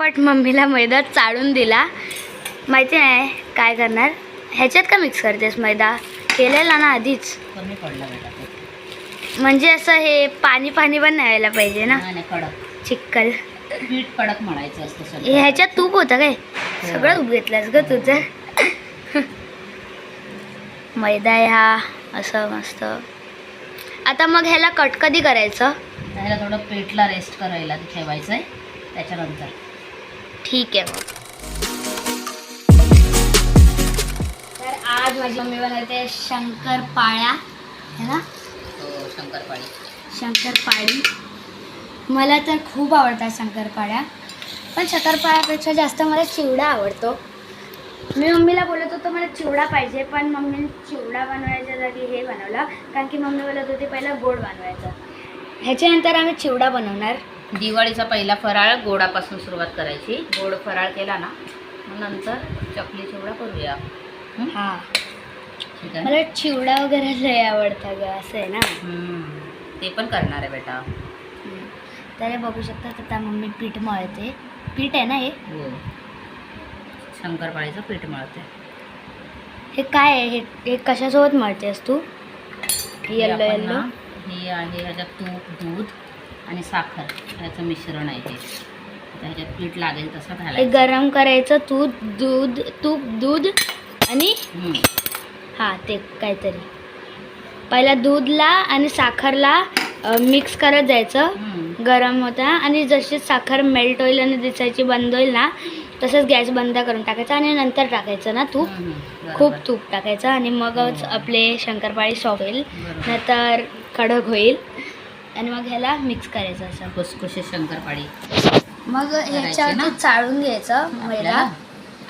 पट मम्मीला मैदा चाळून दिला. माहिती नाही काय करणार. ह्याच्यात का मिक्स करतेस मैदा? केलेला ना आधीच. म्हणजे असं हे पाणी पाणी पण नाही व्हायला पाहिजे ना? चिक्कल. पीठ कडक मळायचं असतं हे सगळं ह्याच्यात तूप होतं काय? सगळं तूप घेतलंस ग तुझं. मैदा आहे हा. असं मस्त. आता मग ह्याला कट कधी करायचं? त्याला थोडं पीठला रेस्ट करायला ठेवायचं आहे त्याच्यानंतर. ठीक आहे. मग तर आज माझी मम्मी बनवते शंकरपाळ्या है ना? हो शंकरपाळी. शंकरपाळी. मला तर खूप आवडतात शंकरपाळ्या पण शंकरपाळ्यापेक्षा जास्त मला चिवडा आवडतो. मी मम्मीला बोलत होतो मला चिवडा पाहिजे पण मम्मीने चिवडा बनवायच्या जागी हे बनवलं कारण की मम्मी बोलत होती पहिला गोड बनवायचं. ह्याच्यानंतर आम्ही चिवडा बनवणार. दिवाळीचा पहिला फराळ गोडापासून सुरुवात करायची. गोड फराळ केला ना मग नंतर चकली चिवडा करूया. हं? ठीक आहे. मला चिवडा वगैरे लय आवडतं ग असं आहे ना. ते पण करणार आहे बेटा. हे बघू शकता आता मम्मी पीठ मळते. पीठ आहे ना हे? हो. शंकरपाळीचं पीठ मळते. हे काय आहे? हे हे कशासोबत मळतेस तू? हे येल्लो येल्लो ना, हे आहे ह्याच्यात तूप दूध आणि साखर याचं मिश्रण आहे आता ह्याच्यात पीठ लागेल तसं हे घालायचं गरम करायचं तूप दूध तूप दूध आणि हं. हां ते काहीतरी पहिला दूधला आणि साखरला मिक्स करत जायचं हं. गरम होता आणि जशी साखर मेल्ट होईल आणि दिसायची बंद होईल ना तसंच गॅस बंद करून टाकायचा आणि नंतर टाकायचं ना तूप हं, हं. खूप बरोबर. तूप टाकायचं आणि मगच. आपले शंकरपाळी सॉफ्ट होईल बरोबर. नंतर कडक होईल आणि मग ह्याला मिक्स करायचं असं. खुसखुशीत शंकरपाळी. मग करायची ना? चाळून घ्यायचं मैदा. आपल्याला?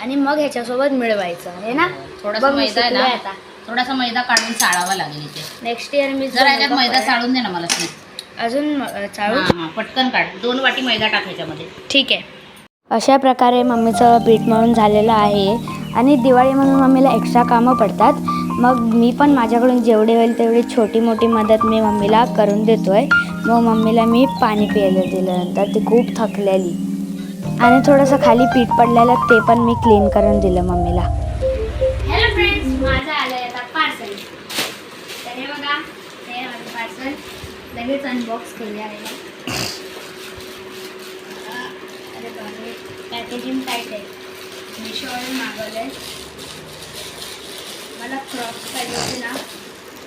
आणि मग ह्याच्यासोबत मिळवायचं. हे ना? थोडासा मैदा आहे ना? थोडासा मैदा काढून चाळावा लागेल इथे. नेक्स्ट इयर मी जर मैदा चाळून दे ना मला प्लीज अजून अ, चाळू? हां हां पटकन काढ. दोन वाटी मैदा टाक ह्याच्यामध्ये. ठीक आहे. अशा प्रकारे मम्मीचं पीठ मळून झालेलं आहे. आणि दिवाळी म्हणून मम्मीला एक्स्ट्रा कामं पडतात. मग मी पण माझ्याकडून जेवढे होईल तेवढी छोटी मोठी मदत मी मम्मीला करून देतो आहे मग मम्मीला मी पाणी प्यायला दिलं नंतर ती खूप थकलेली. आणि थोडंसं खाली पीठ पडलेलं ते पण मी क्लीन करून दिलं मम्मीला. हॅलो फ्रेंड्स माझं आलं आहे आता पार्सल तर हे बघा हे पार्सल लगेच अनबॉक्स पॅकेजिंग टाईट आहे. मिशोवरून मागवलं मला क्रॉप्स पाहिजे होते ना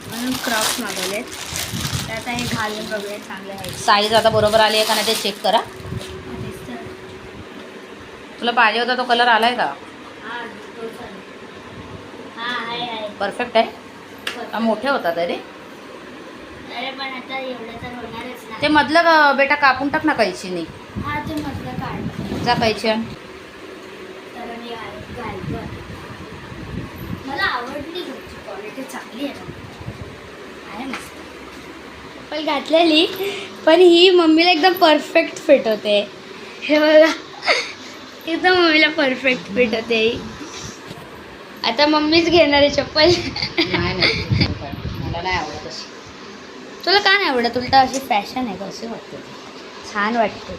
म्हणून क्रॉप्स मागवले तर आता हे घालून बघूया चांगले आहे. साईज आता बरोबर आली आहे का नाही ते चेक करा. तुला पाहिजे होता तो कलर आलाय का? हां हां परफेक्ट आहे. मोठे होतात अरे ते मधलं बेटा कापून टाक ना हा म्हटलं काढ. जा कैची आण. तर मी घाल- घालतो आता. मला आवडली घरची क्वालिटी चांगली आहे ना? आहे मस्त. पण घातलेली पण ही मम्मीला एकदम परफेक्ट फिट होते. हे बघा. एकदम मम्मीला परफेक्ट फिट होते ही. आता मम्मीच घेणार आहे चप्पल. नाही नाही. मला नाही आवडत अशी. तुला का नाही आवडत? उलटा अशी फॅशन आहे का? कशी वाटते. ती? छान वाटते.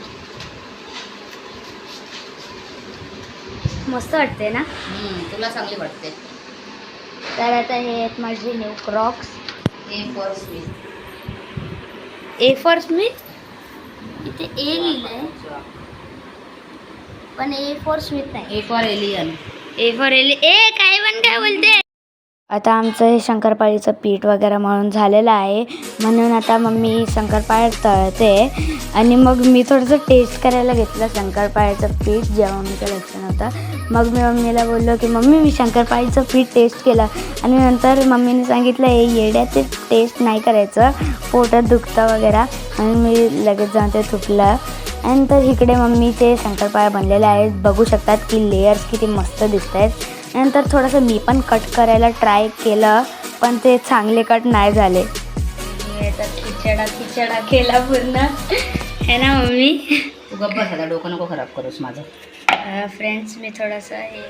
मस्त वाटते ना? तुला चांगली वाटते. तर आता हे आहेत माझे new crocs A for sweet A for Smith इथे ए लिहिलंय. पण ए फॉर स्मिथ नाही. A for alien A for L ए काय पण काय बोलते? आता आमचं हे शंकरपाळीचं पीठ वगैरे मळून झालेलं आहे. म्हणून आता मम्मी शंकरपाळ्या तळते. आणि मग मी थोडंसं टेस्ट करायला घेतलं शंकरपाळ्याचं पीठ जेव्हा मम्मीचं लक्षण होतं. मग मी मम्मीला बोललो की मम्मी मी शंकरपाळीचं पीठ टेस्ट केलं. आणि नंतर मम्मीने सांगितलं हे येड्याचे टेस्ट नाही करायचं. पोटात दुखतं वगैरे. म्हणून मी लगेच जाऊन ते तुटलं आणि तर इकडे मम्मीचे शंकरपाळ्या बनलेले आहेत बघू शकतात की लेयर्स किती मस्त दिसत आहेत नंतर थोडंसं मी पण कट करायला ट्राय केलं पण ते चांगले कट नाही झाले. खिचडा खिचडा केला पूर्ण. है ना मम्मी? तू गप्प डोकं नको खराब करूस माझं. फ्रेंड्स मी थोडंसं हे